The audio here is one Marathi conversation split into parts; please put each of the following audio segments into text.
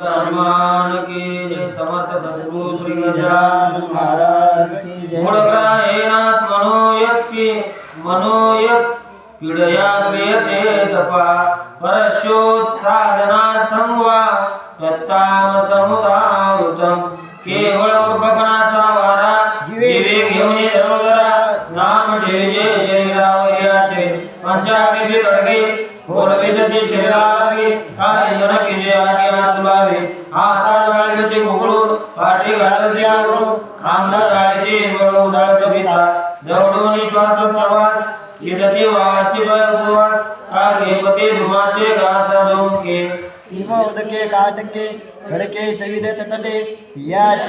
हनुमान की जय समर्थ सद्गुरु श्री गजानन महाराज की जय। गुणग्राहेणात् मनोयत्पि मनोयत् पीडया क्रियते तपा। परशोत्साधनार्थं वा दत्तामसमुदायुतं ಜಗತಿ ಶರೀರಾಗಿ ಕಾಯನಕ್ಕೆ ಜೀವಾಗಿ ಮಾತುಮಾವಿ ಆತಾದಾಳಿಗೆ ಸಿಂಹಗಳು ಪಾಟಿ ಗಾಲದ್ಯಾಗಳು ಆಂಧಾರಾಳಿಗೆ ಇವುಗಳು ದಾರ್ಜಪಿತ ದೌಡು ನಿಶ್ವಾಸ ಸವಾಸ್ ಇದತಿ ವಾಚಿ ಬದುವಾಸ್ ಕಾಗೆ ಪತಿ ದುಮಾಚೆ ಗಾಸದೋಕೆ ಹಿಮ ಉದಕ್ಕೆ ಕಾಟಕ್ಕೆ ಬೆಳಕೆ ಸವಿದೆ ತಂದೆ ತಿಯಾಚ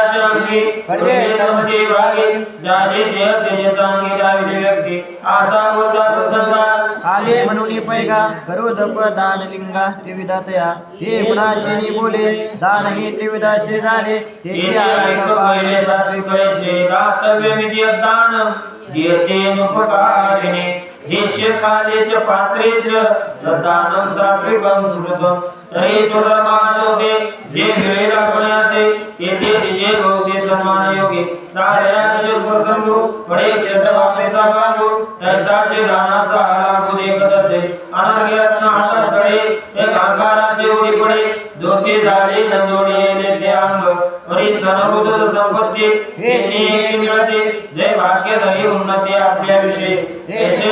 अंगी रागे देह व्यक्ती. आता बोलता प्रशंसा आले म्हणून पैगा करो दप दान लिंगा त्रिविधातया ते गुणाचे नि बोले. दान हे त्रिविधाचे झाले. त्याची पहिले सात्विक कैसे दातव्य मिती दान दियते देश कालेच पात्रेच दानम सात्विकम श्रुतम तरी सुरमानोगे जे मिळेल आपण्याते तेथे दिजे गौते सन्मान योगे प्रसंगो पडे क्षेत्र वापेचा बांगो तैसाचे दानाचा लागू देखत असे अनंगी रत्न हातात चढे ते कांगाराचे उडी पडे दोते झाले नंदोडी येले अंग परी सनभूत संपत्ती हे नेहमी मिळते जय भाग्यधरी उन्नती आपल्याविषयी त्याचे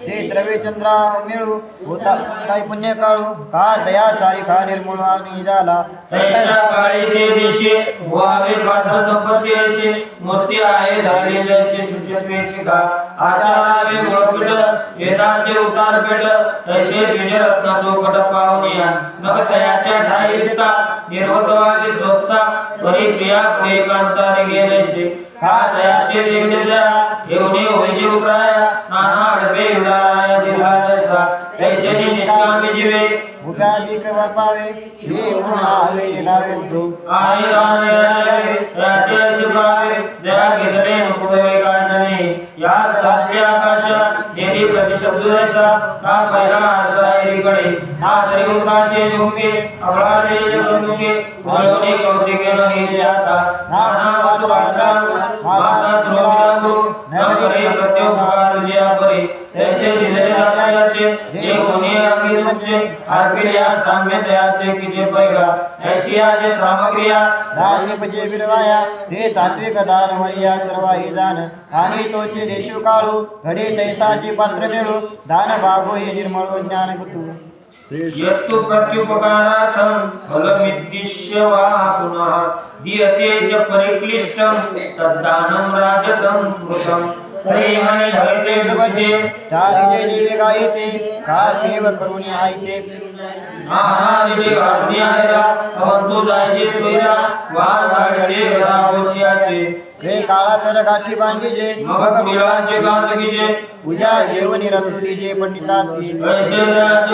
ते द्रवे चंद्रा मिळू होता काय पुण्य काळू का दया सारिखा निर्मूळ आम्ही झाला मूर्ती आहे धारी जैसे शुचित्वे शिका आचारावे गुळपीठ वेदाचे उतार पेट तैसे विजय रत्नाचो चौकट पावनिया मग तयाच्या ठाई चिता निर्वतवादी स्वस्ता परी प्रिया पुढे कांतारे तयाचे देवनिद्रा एवढे वैजे उकराया नाना डबे उडाया दिलायसा तैसे निष्कामी जीवे. भूप्याधिक वर्पावे उन्हावे निधावे काढणे या साध्य आकाश जेदी प्रतिशब्द रसा आरसाईकडे ना तरी मुखे अबळाले जगमुखे बोलवणे कौतिके नाही जे आता नाना वासुराधार माता तुलागु नगरी प्रत्योग तैसे दिले अंगी म्हणजे साम्यतया चे किजे पैरा पैगा जे सामग्रिया दान निपजे विरवाया ते सात्विक दान वरिया सर्वाही जाण आणि तोचे देशू काळू घडे तैसाची पात्र मिळू दान भागो हे निर्मळो ज्ञान गुतू यत्तु प्रत्युपकारार्थं फलमिद्दिश्य वा पुनः दीयते च परिक्लिष्टं तद्दानं राजसं स्मृतं प्रेमणे धरते दुःखे तारी जीवे गायते का देव करुणी आयते। महाराजे कारुण्यायरा अवंतु जायचे सोयरा वार वाढले रावस्याचे हे काळा तर गाठी बांधीजे मग मिळाचे गाजगीचे पूजा जेवणी रसू दिजे पंडितासी.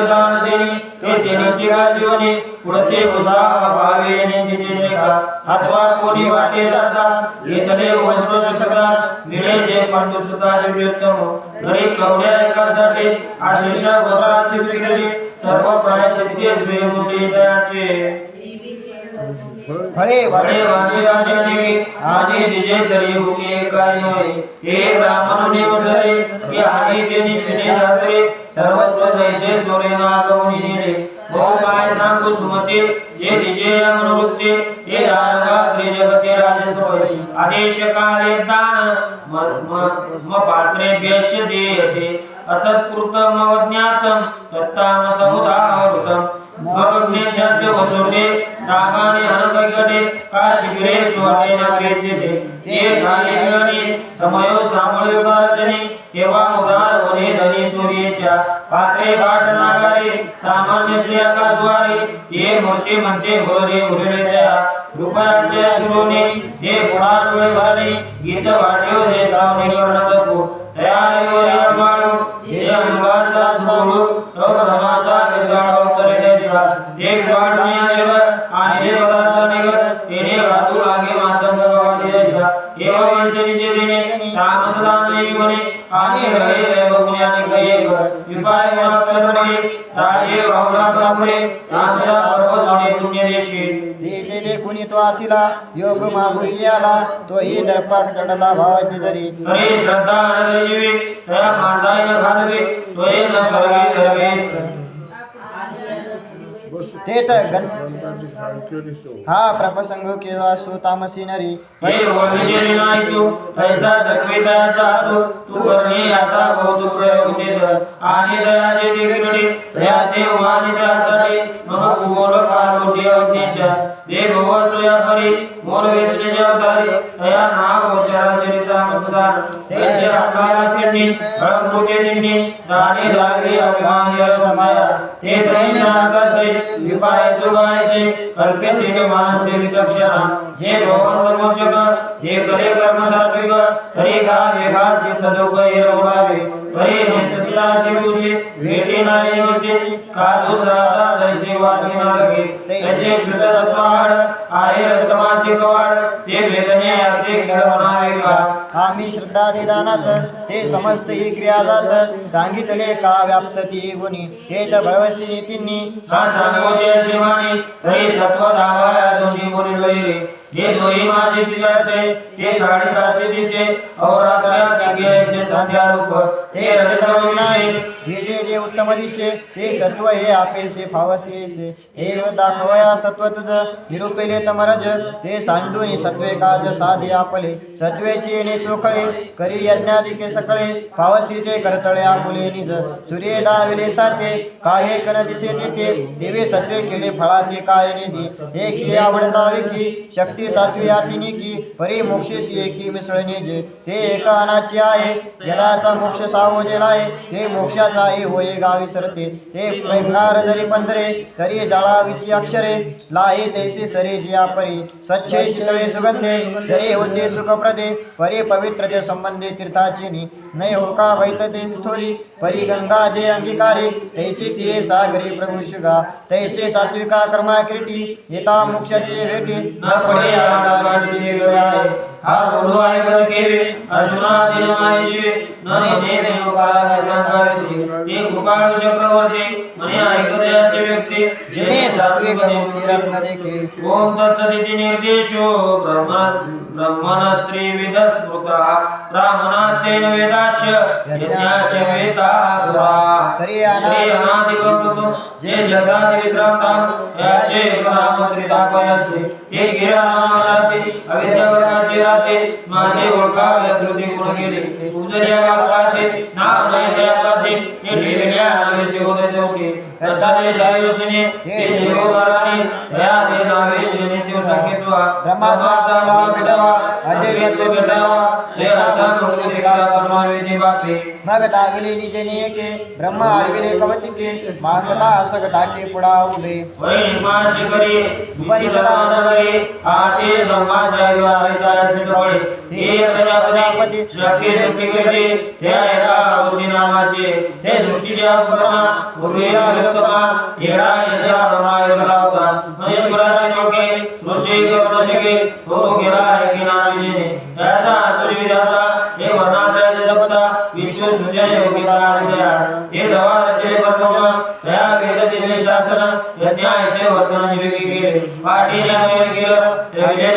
दान देणे ते देण्याची पुढते बुधा भावेने दिले का? अथवा कोणी वाटे जाता येतले मिळे जे पांडू सुताचे घरी कवड्या एकासाठी आशिष त्रिकरी सर्व स्वीकृती दयाचे फळे वाचे वाचे आदिने आदि दिजे तरी मुके काय होय ते ब्राह्मण नेमसरे की आदीचे निशिने रात्रे सर्वस्व जैसे चोरे नागवणी नेले बहु काय सांगू सुमते? जे दिजे अनुवृत्ते ते राजा त्रिजगते राजसोय. आदेश काले दान म पात्रे म देयते. असत्कृतम अज्ञातम तत्ताम समुदाहृतम मग ज्ञानाचे वसवणे रागाने का शिबिरे चोरणे नगरीचे ते ते झाले समयो सामोय कराचने तेव्हा उरार वने धनी चोरीच्या पात्रे बाट नागारे सामान्य स्त्रिया का जुवारी ते मूर्ती म्हणते भोरे उरले त्या. रुपाचे अजूने ते पुढार डोळे भारी गीत वाढ्यो ने सामे करतपो तयार होय माळो जे अंगाचा सोडू तो रमा कुणी तो आतिला योग मागू याला तोही दर्पाक चढला भावाची जरी. श्रद्धा ते तर हा प्रपसंग केव्हा सो तामसी नरी। हे ओळखीचे नाही तू तैसा जगविताचा तू तू करणे आता बहुत प्रयोग आणि दयाचे दया ते मग बोल पार्वती अग्नेच्या। दे भव सोया मोल वेचणे जबाबदारी तया नाम चरिता तैसे आपल्या लागली ते नानकाचे विपाय तुगायचे कल्पे सिने मानसे विचक्षणा. जे भवन मोचक जे कले कर्म सात्विक तरी गा वेघासी सदुपये रघुरावे दिवसी भेटी वादी तैसे शुद्ध सत्वाड आहे कवाड ते वेदने का आम्ही श्रद्धा देदानात ते समस्त ही क्रिया जात सांगितले का व्याप्त ती गुणी ते तर भरवशी नीतींनी सांगोजे शिवानी तरी सत्व धागाळ्या दोन्ही बोली रे जे दोही माझे तिजासे ते साडेसातशे दिसे अवरात्र त्या गेलेसे संध्या रूप. ते रजतम विनायक हे जे जे उत्तम दिशे ते सत्व हे आपेसे फावसेसे हे दाखवया सत्व तुझ निरुपेले तमरज. ते सांडून सत्वे काज साधे आपले. सत्वेची येणे चोखळे करी यज्ञादिके सकळे. फावसी ते करतळे आपुले निज. सूर्य दाविले साते काहे कर दिसे देते. देवे सत्वे केले फळाते काय निधी हे की आवडता विकी शक्ती सात्वी आतिनी की. परी मोक्षेशी एकी मिसळणे जे. ते एका अनाची आहे यदाचा मोक्ष सावजेला आहे. ते मोक्षाचाही होय गावी सरते. ते प्रकार जरी पंधरे तरी जाळावीची अक्षरे. लाहे तैसे सरे जिया परी. स्वच्छ शीतळे सुगंधे जरी होते सुखप्रदे. परी पवित्रते संबंधे तीर्थाची नि. नै हो का वैतते थोरी परी गंगा जे अंगीकारे. तैसे तिये सागरी प्रभू शुगा. तैसे सात्विका कर्मा किरीटी. येता मोक्षाचे भेटी. न पडे अडका वाढती वेगळे आहे हा बोलो आहे गळ केवे अर्जुना दिल मायेचे न देवे उपारा सांगायचे ते गोपाळ चक्रवर्ती म्हणे ऐकदयाचे व्यक्ती जिने सात्विक रत्न देखे ओम तत्सदिति निर्देशो ब्रह्म ब्रह्मण स्त्री विद स्मृता ब्राह्मणास्तेन वेदाश्च ते माझे ओळखावे श्रुती कोण गेले उजऱ्या गावकाचे ना नाही जयाकाचे हे ठेवल्या नावेचे होते चौके कष्टाने शारीरशीने ते देवदाराने दया दे नावे जेने देव सांगितवा ब्रह्माचा नाव मिटवा अद्वैतत्व मिटवा ते असा मुक्ती विकार करुणावे दे बापे मग दाविले निजे नियके ब्रह्म आळविले कवतिके मागता असक टाके पुढा उभे वै निपाशी करी उपनिषदान करी आते ब्रह्माच्या विरारिताचे कळे हे प्रजापती शक्ती सृष्टी केली ते एका गौरी नामाचे ते सृष्टीच्या उपक्रमा पूर्वीला विरुद्धमा येडा यशा ब्रह्मा योगरावरा महेश्वराने योगे सृष्टी करू शके तो गेला आहे नामिने याचा आत्मविधाता हे वर्णात्रयाचे जपता विश्व सृजन योगिता आज्ञा ते दवा रचले परमगुण त्या वेद दिले शासन यज्ञायचे वर्तन योगी केले पाठी नामे केलं त्रिविधे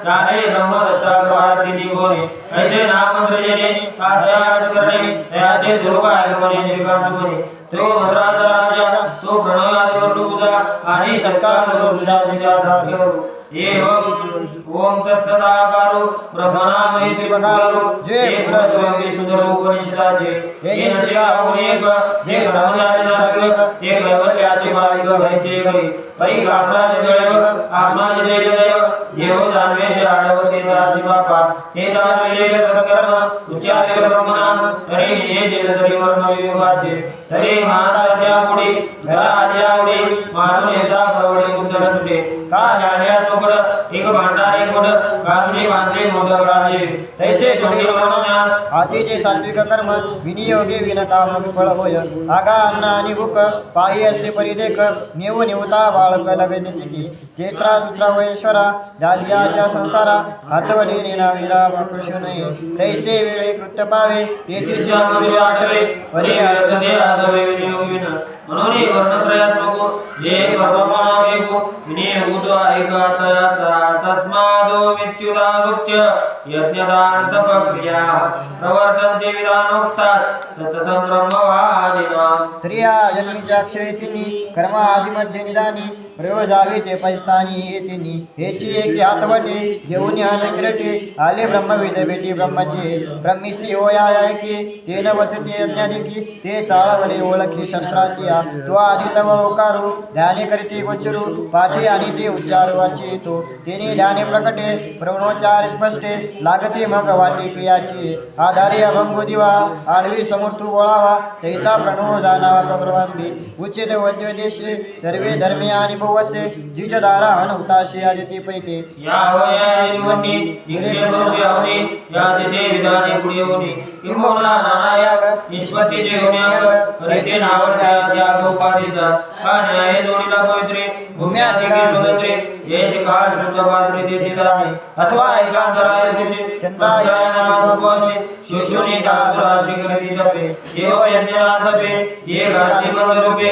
लोकाकार राधे ब्रह्मदत्ता ग्रहाती निघोने ऐसे नाम प्रजने पाठ्याट करणे त्याचे झोप ऐकणे निकाटणे तो भद्राचा राजा तो प्रणवादिवर पूजा आणि सत्कार करो तुझा अधिकार एवं ओम तत्सदाकारो ब्रह्मणामहि त्रिपकारो जे पुरद्रवे सुंदरोपनिषदाचे हे श्रीका एक जे सात्विक ते प्रवल्याचे माईक घरचे करे परी कामराज जळव आत्मा जय देव देव दानवे शराडव देवरासी बापा ते चालले सत्कर्म उच्चारे ब्रह्मनाम तरी हे जेल तरी वर्म योगाचे तरी माताच्या पुढे घरा आल्या उडी मारून येता परवडे तुटे का राण्या चोकड एक भांडार मोड तैसे थोडी हातीचे सात्विक कर्म विनियोगे विनकाम विफळ होय. आगा अन्न आणि भूक पायी असे परिदेख नेऊ नेवता बाळक लगण्याची की चेत्रा सुत्रा वैश्वरा दालियाच्या संसारा हातवडी नेना विरा कृष्ण तैसे वेळे कृत्य पावे तेथीचे आठवे परी विनियोगिन म्हणून वर्णत्रयात्मको ये परब्रह्मा एको विनियोगो ऐकातयाचा तस्मादो मृत्युदारुत्य यज्ञदान तपक्रिया प्रवर्तन्ते विधानोक्तास सततं ब्रह्मवादिनाम् स्त्रिया जन्मीच्या अक्षरे कर्म आदिमध्ये निदानी प्रयोजावे ते पैस्तानी हे तिन्ही हेची एकी हातवटे घेऊन यान किरटे आले ब्रह्मविद बेटी ब्रह्माचे ब्रह्मीसी होया की तेन वचते यज्ञाधिकी ते चाळवले ओळखी शस्त्राची आ. तो आधी तव ओकारू ध्याने करीते गोचरू पाठी आणि ते उच्चार वाची तो तेने ध्याने प्रकटे प्रवणोच्चार स्पष्टे लागते मग वाटी क्रियाची. आधारी अभंगो दिवा आडवी समर्थ बोळावा तैसा प्रणव जाणावा कबरवांगी उचित वद्य देशे धर्वे धर्मे आणि भुवसे जिजदारा हन हुताशे आदिती पैते या किंबहुना जोडीला पवित्रे देश काळ शुद्ध पात्रे अथवा एकांतराय दिवशी चंद्रायणामास्वासे शिशुनी कातराशी करीत तपे देव यज्ञातपे ते घाती रूपे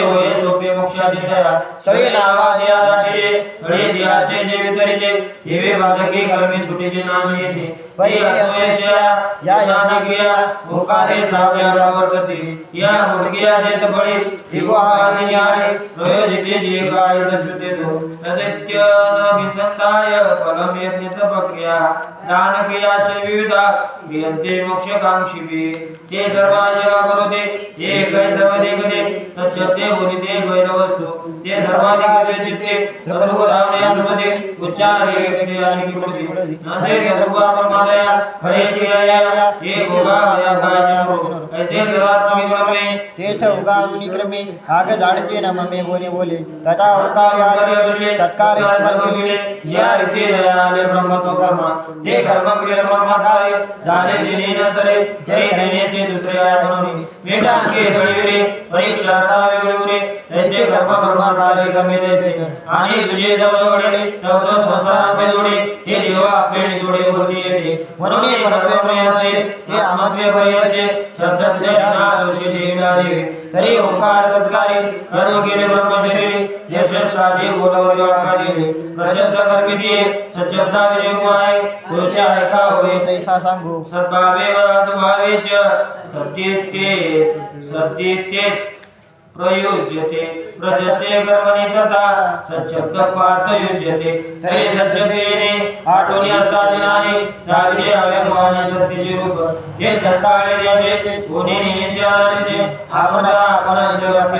होय सोपे मोक्षाचे दया सळे नावा दिया राखे दियाचे जे वितरिते देवे बालके कर्मे सुटीचे नाम येते परी या यज्ञक्रिया भोकारे सावयावर करते या मुडकिया जेत पडे दिगो आदिनी प्रयोजिते जे तो न विसंदाय फलम यज्ञ तपक्रिया दान क्रिया विविधा ते सर्वा करोते ये सर्व देखते तच्चते चित्ते ये या फळा ऐसे सर्वात्मक ब्रह्मे क्रमे आग बोले बोले तथा उकार सत्कार या दयाले ब्रह्मत्व कर्म ते कर्म क्रिया ब्रह्म जाने दिने न सरे जय रहने से दूसरे आया मेटा के बळीविरे परीक्षा का कर्म ब्रह्म कार्य गमे तेचे आणि तुझे जवळ वडले तव तो संसार पे जोडे ते देवा आपले जोडे होती येते म्हणून हे परत्वे प्रयासे ते आमत्वे पर्यसे शब्द ऋषी देवला देवे तरी ओंकार तत्कारे करो गेले ब्रह्म शरीरे जे शस्त्रादे बोलवले वागले प्रशस्त्र कर्मितीये सच्चब्दा विजय आहे तुझ्या ऐका होय तैसा सांगू सद्भावे वदभावे च सत्येत्ये सत्येत्ये प्रयुज्यते प्रशस्ते कर्मणि प्रथा सच्चब्द पार्थ युज्यते। तरी सच्चतेने आठवणी असता जनाने त्याविजे अव्यंभाने सत्तेचे रूप। हे सत्ताळे देशे कोणी नेनेचे आराधीचे आपण आपण ईश्वर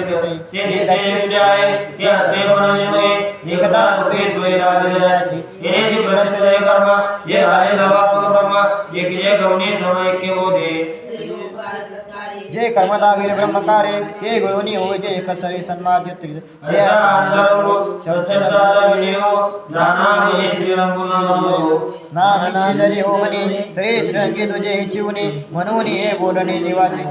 ते देते युज्य आहे ते असले बनवणे एकदा रूपे सोय असते हे जे प्रशस्त कर्म जे कार्य सर्वात्मक कर्म जे क्रिया करुणी समैक्य बोधे। जे कर्मदावीर ब्रह्मकारे ते गुळोनी हो जे एकसरी सन्माद युत्री हे ऐसा अंतरंगो शब्दशब्दाचा विनियोग जाणावे श्रीरंगुनामो ना हिची जरी हो म्हणे तरी श्रंगी तुझे चिवणे म्हणून हे बोलणे देवाची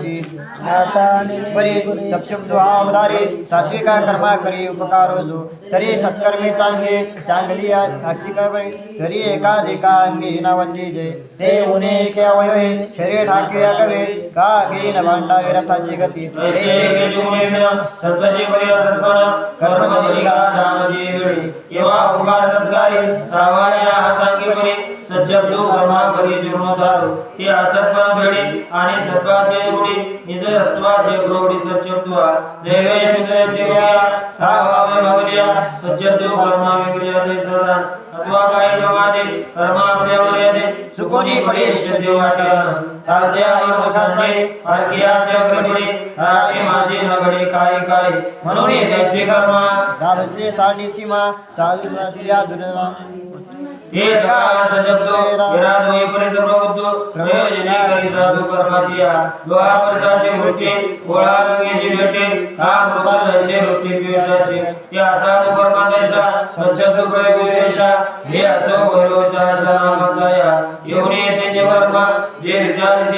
बरे सपशब्द हा अवधारे सात्विका कर्मा करी उपकारो जो तरी सत्कर्मे चांगले तरी एकाधिका अंगी जय ते के अवयवे शरीर ठाकिया कवे का घेन भांडावे रथाची गती. जानजी केव्हा परी सज्जब्दो कर्मा करी जुर्मदारू ते असत्पण भेडी आणि सत्वाचे रूढी निज सत्वाचे प्रौढी सच्चत्वा देवेश श्रेया सावावे भावलिया सज्जब्दो कर्मा विक्रिया ते सदान अथवा काही प्रमादे कर्म मर्यादे चुकोनी पडे वाटण चालते आई मुखासाठी परकीयाच्या कडे करावे माझे नगडे काय काय. म्हणून त्याचे कर्म गावसे साडी सीमा. साधुच्या दुर्ना हे विराज प्रबुद्ध करी कर्मातिया लोहा गोळा गंगेची भेटे हा मृता पियुषाचे संचत प्रयोग विशेषा। हे असो भैरवचा असा नामाचा या जे विचारसी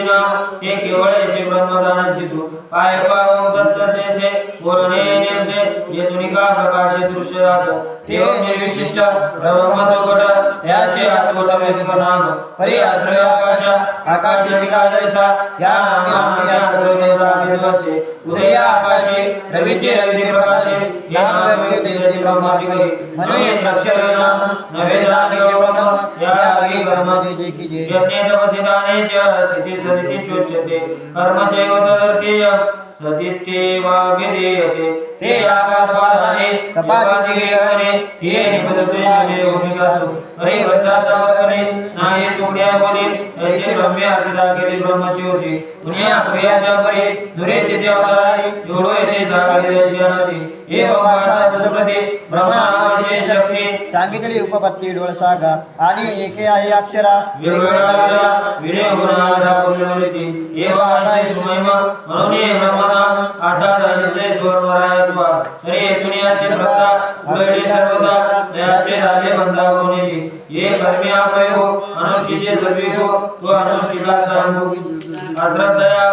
हे केवळ याचे ब्रह्मदान पाय पावम बोलणे जे तुनिका प्रकाशे दृश्य राहत ते निर्विशिष्ट ब्रह्मतोट त्याचे आत्मोट वेदनाम परी आश्रय आकाश आकाशाची काजैसा या नामी आम्ही आश्रय देसा वेदसे उदया आकाशे रवीचे रवीने प्रकाशे ज्ञान व्यक्ती देशी म्हणून हे अक्षर नाम नवे जाणे ब्रह्म या लागी कर्म जे की जे यज्ञे तपसिदाने च स्थिती सदिती चोच्यते। कर्म चैव तदर्थीय सदित्येवा विधेयते ते आगाद्वाराने तपाती गेहने ते निपदतुने भूमिकातु हरी वज्राचा वर्तने नाही चुकड्या बोली ऐसे ब्रह्मे अर्पिता केली ब्रह्माची होती। पुण्या प्रियाच्या परी दुरेचे देवतारी जोडो येते जागारी रशियानदी हे बाबा तुझप्रती ब्रह्मनामाची शक्ती। सांगितली उपपत्ती डोळसागा आणि एके आहे अक्षरा। वेगवेगळ्या विनय गुणाधारा बोलवली हे बाबा महिमा म्हणून हे ब्रह्मनाम आता झालेले दोरवरायत्वा तरी दुनियाचे भक्ता उरडी सर्वदा त्याचे झाले बंधावून ये तो सांगू अश्रद्धया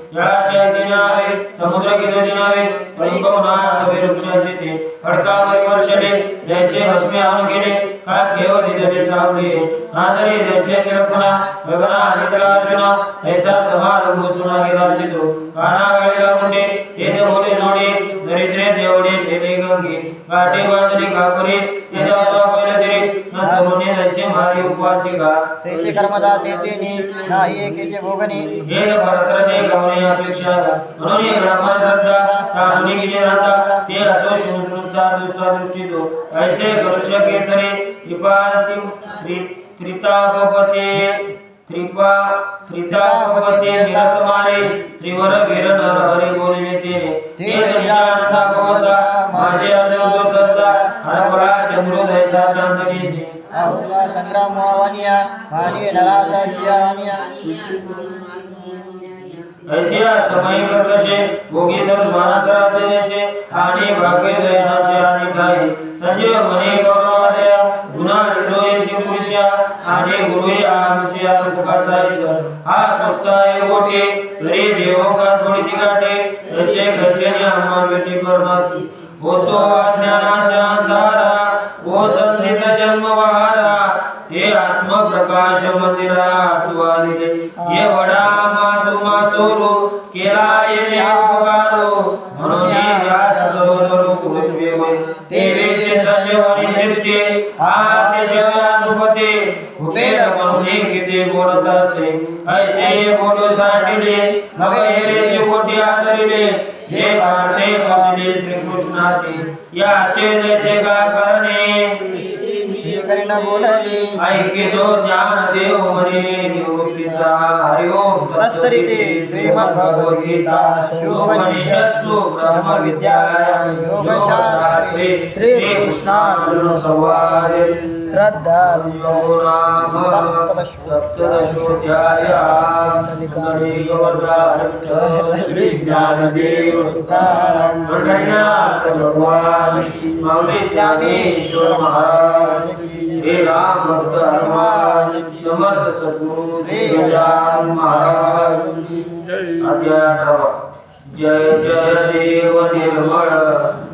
जळाशयाचे नावे समुद्र किनारे नावे परिपवना हवे ते खडकावरी वर्षणे जैसे भस्मे आणून गेले का घेव दिले सावले नादरी जैसे चिडकना गगना आणि तराजुना ऐसा समारंभ सुना गेला चित्रो काना गळेला मुंडे ते बोले जोडे दरिद्रे देवडे ठेले गंगे काटे बांधणे कापरे ते जाता पहिला तरी न सोने मारी उपासिका तैसे कर्म जाते तेने नाही एकेचे भोगणे हे भरतरते गवणे अपेक्षा म्हणून हे ब्राह्मण श्रद्धा श्रावणी किती राहता ते असो शिवसृष्टा दृष्टा दृष्टीतो ऐसे कलुष केसरे त्रिपाती त्रि त्रितापपते त्रिपा त्रितापपते निरतमारे श्रीवर वीर नर हरी बोलिले तेने ते जनिजानंदा भवसा माझे अर्जुन तो सहसा हरपळा चंद्रो जैसा चांदनीसी आहुला संग्राम वानिया माने नराचा जियानिया ऐसिया समय करतसे भोगी दर तर स्वानंतराचे देशे आणि भाग्य से आणि काय संजीव मने गौरव दया गौरवादया गुन्हा निरोय त्रिपुरीच्या आणि गुरुए आमच्या सुखाचा इतर हा कसाय गोटे घरी देवो का थोडी गाठे तसे घरचे ने आम्हा बेटी परमाती होतो अज्ञानाचा अंधारा ओ संस्कृत जन्म वहारा ते आत्मप्रकाश मंदिरात वालिले ये वडा मातु मातुरु केला येले उपकारो म्हणून हे व्यास सरोवर कुरुत्वे होय ते वेचे संजीवनी चिरचे आसे शिवानुपते कुबेर म्हणून किती बोलत असे. ऐसे बोलू सांडिले मग हेरे कोटी आदरिले हे पार्थे पाहिले श्रीकृष्णाते याचे जैसे का करीना बोलली ऐके जो ज्ञान देव म्हणे निवृत्तीचा हरि ओम तत्सरिते श्रीमद्भगवद्गीता उपनिषत्सु ब्रह्मविद्यायां योगशास्त्रे श्रीकृष्णार्जुन संवादे श्रद्धा यो नाम सप्तदशोऽध्यायः श्री ज्ञानदेव तुकाराम पंढरीनाथ भगवान की मौली ज्ञानेश्वर महाराज। की हे राम भक्त हनुमान समर्थ सद्गुरु श्री गजान महाराज अध्याय अठरावा जय जय देव निर्मळ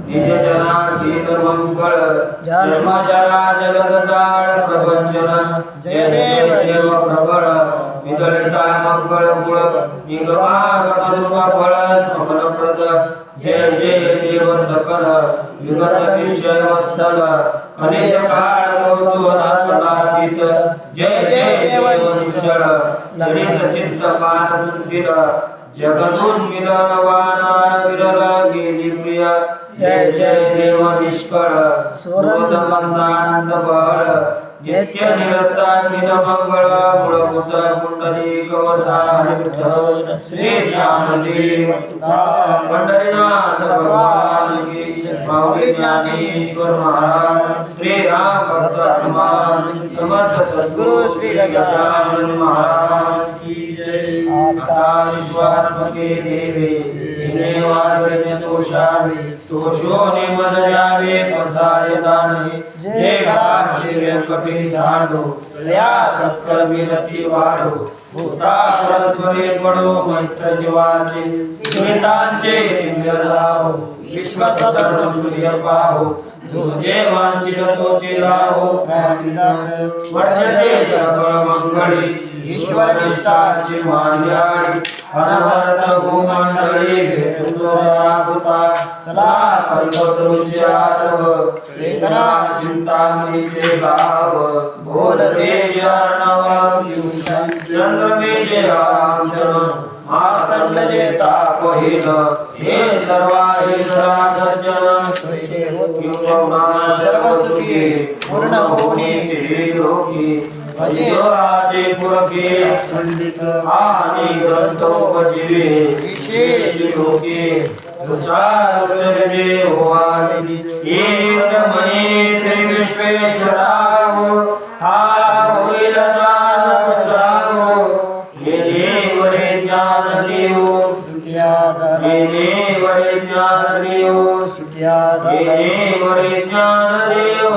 निज जना चेत मंगळ जन्म जरा जगदाळ प्रपंचन जय देव देव प्रबळ विदळता मंगळ मूळ निगमा गणपा फळ मंगलप्रद जय जय देव सकल विगत निश्चय वत्सल खनिज काळ कौतुहलातीत जय जय देव निश्चळ चित्त विरल गेली प्रिय जय जय देव निष्फळ सुरत मंदानंद नित्य निरता किल मंगळ मूळभूत कुंडली कवधारी विठ्ठल श्री ज्ञानदेव तुकाराम पंढरीनाथ भगवान की माऊली ज्ञानेश्वर महाराज श्री राम भक्त हनुमान समर्थ सद्गुरु श्री गजानन महाराज की जय आता विश्वात्मके देवे तिने वाजने तोषावे तोषोने जे घराचे व्यंकटी सांडो विरती वाढो भूता पडो मैत्र जीवाचे स्मितांचे सूर्य पाहो वांछित तो वर्षते सकळ मंगळी ईश्वर निष्ठाची अनवरत भूमंडळी भेटतो चला कल्पतरूचे आरव चेतना चिंतामणीचे भाव बोल तेज अर्णव चंद्रमेजे राम शरण मार्तंड जे ताप तापहीन हे सर्वा हे सर्वा सज्जन किंवा सर्व सुखी पूर्ण होणे हे लोकी भजे पुरके पंडित आणि ग्रंथोपजीवे विशेष लोके। दुसरे होवावे एक म्हणे श्री विश्वेश्वराव हा होईल जाणव हे देवरे ज्ञान देव हे देवरे ज्ञान देव हे देवरे ज्ञान देव